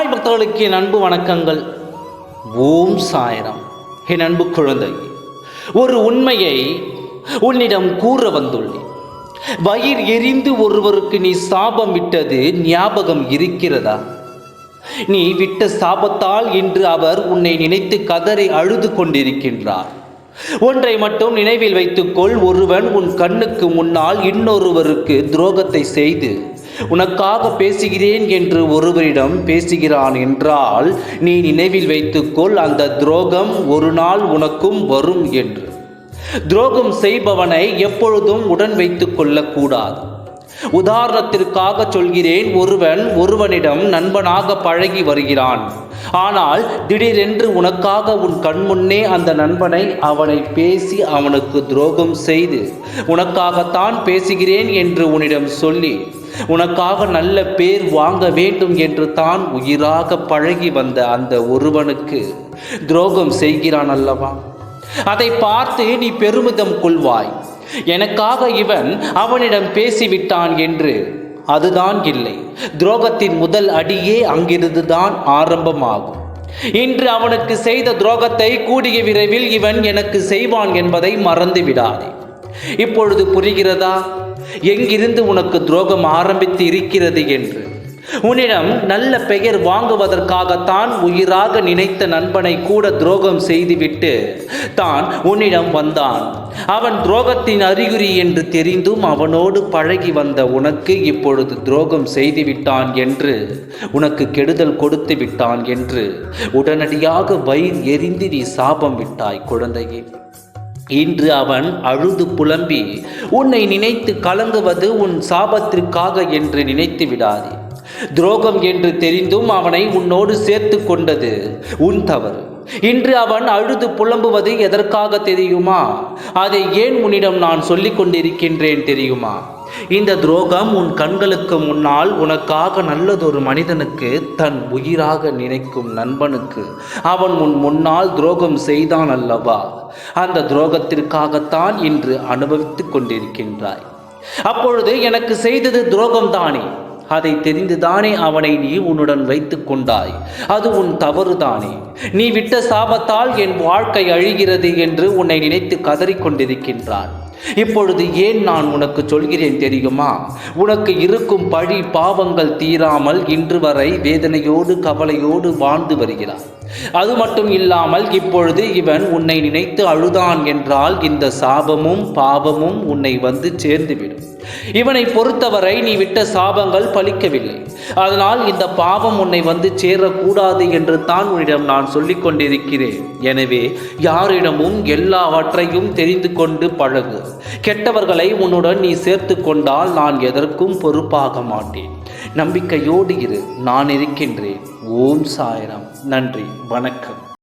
பக்தர்களுக்கு என் அன்பு வணக்கங்கள். ஓம் சாயரம். என் அன்பு குழந்தை ஒரு உண்மையை உன்னிடம் கூற வந்துள்ளேன். வயிர் எரிந்து ஒருவருக்கு நீ சாபம் விட்டது ஞாபகம் இருக்கிறதா? நீ விட்ட சாபத்தால் இன்று அவர் உன்னை நினைத்து கதரை அழுது கொண்டிருக்கின்றார். ஒன்றை மட்டும் நினைவில் வைத்துக்கொள் ஒருவன் உன் கண்ணுக்கு முன்னால் இன்னொருவருக்கு துரோகத்தை செய்து உனக்காக பேசுகிறேன் என்று ஒருவரிடம் பேசுகிறான் என்றால் நீ நினைவில் வைத்துக்கொள் அந்த துரோகம் ஒரு நாள் உனக்கும் வரும் என்று. துரோகம் செய்பவனை எப்பொழுதும் உடன் வைத்துக் கொள்ளக்கூடாது. உதாரணத்திற்காக சொல்கிறேன் ஒருவன் ஒருவனிடம் நண்பனாக பழகி வருகிறான். ஆனால் திடீரென்று உனக்காக உன் கண்முன்னே அந்த நண்பனை அவனை பேசி அவனுக்கு துரோகம் செய்து உனக்காகத்தான் பேசுகிறேன் என்று உன்னிடம் சொல்லி உனக்காக நல்ல பேர் வாங்க வேண்டும் என்று தான் உயிராக பழகி வந்த அந்த ஒருவனுக்கு துரோகம் செய்கிறான் அல்லவா? அதை பார்த்து நீ பெருமிதம் கொள்வாய். எனக்காக இவன் அவனிடம் பேசிவிட்டான் என்று அதுதான் இல்லை. துரோகத்தின் முதல் அடியே அங்கிருந்து தான் ஆரம்பமாகும். இன்று அவனுக்கு செய்த துரோகத்தை கூடிய விரைவில் இவன் எனக்கு செய்வான் என்பதை மறந்து விடாதே இப்பொழுது புரிகிறதா? எங்கிருந்து உனக்கு துரோகம் ஆரம்பித்து இருக்கிறது என்று? உன்னிடம் நல்ல பெயர் வாங்குவதற்காகத்தான் உயிராக நினைத்த நண்பனை கூட துரோகம் செய்துவிட்டு தான் உன்னிடம் வந்தான். அவன் துரோகத்தின் அறிகுறி என்று தெரிந்தும் அவனோடு பழகி வந்த உனக்கு இப்பொழுது துரோகம் செய்துவிட்டான் என்று உனக்கு கெடுதல் கொடுத்து விட்டான் என்று உடனடியாக வயிறு எரிந்து நீ சாபம் விட்டாய் குழந்தையே. இன்று அவன் அழுது புலம்பி உன்னை நினைத்து கலங்குவது உன் சாபத்திற்காக என்று நினைத்து விடாதே. துரோகம் என்று தெரிந்தும் அவனை உன்னோடு சேர்த்து கொண்டது. உன் தவறு. இன்று அவன் அழுது புலம்புவது எதற்காக தெரியுமா? அதை ஏன் உன்னிடம் நான் சொல்லிக் கொண்டிருக்கின்றேன் தெரியுமா? இந்த துரோகம் உன் கண்களுக்கு முன்னால் உனக்காக நல்லதொரு மனிதனுக்கு தன் உயிராக நினைக்கும் நண்பனுக்கு. அவன் உன் முன்னால் துரோகம் செய்தான் அல்லவா? அந்த துரோகத்திற்காகத்தான் இன்று அனுபவித்துக் கொண்டிருக்கின்றாய். அப்பொழுது எனக்கு செய்தது துரோகம்தானே? அதை தெரிந்துதானே அவனை நீ உன்னுடன் வைத்துக் கொண்டாய்? அது உன் தவறுதானே. நீ விட்ட சாபத்தால் என் வாழ்க்கை அழிகிறது என்று உன்னை நினைத்து கதறிக்கொண்டிருக்கின்றான் இப்பொழுது ஏன் நான் உனக்கு சொல்கிறேன் தெரியுமா? உனக்கு இருக்கும் பழி பாவங்கள் தீராமல் இன்று வரை வேதனையோடு கவலையோடு வாழ்ந்து வருகிறார். அது மட்டும் இல்லாமல் இப்பொழுது இவன் உன்னை நினைத்து அழுதான் என்றால் இந்த சாபமும் பாவமும் உன்னை வந்து சேர்ந்துவிடும். இவனை பொறுத்தவரை நீ விட்ட சாபங்கள் பலிக்கவில்லை அதனால் இந்த பாவம் உன்னை வந்து சேரக்கூடாது என்று தான் உன்னிடம் நான் சொல்லிக் கொண்டிருக்கிறேன். எனவே யாரிடமும் எல்லாவற்றையும் தெரிந்து கொண்டு பழகு. கெட்டவர்களை உன்னுடன் நீ சேர்த்து கொண்டால் நான் எதற்கும் பொறுப்பாக மாட்டேன். நம்பிக்கையோடு இரு நான் இருக்கின்றேன். ஓம் சாயரம். நன்றி. வணக்கம்.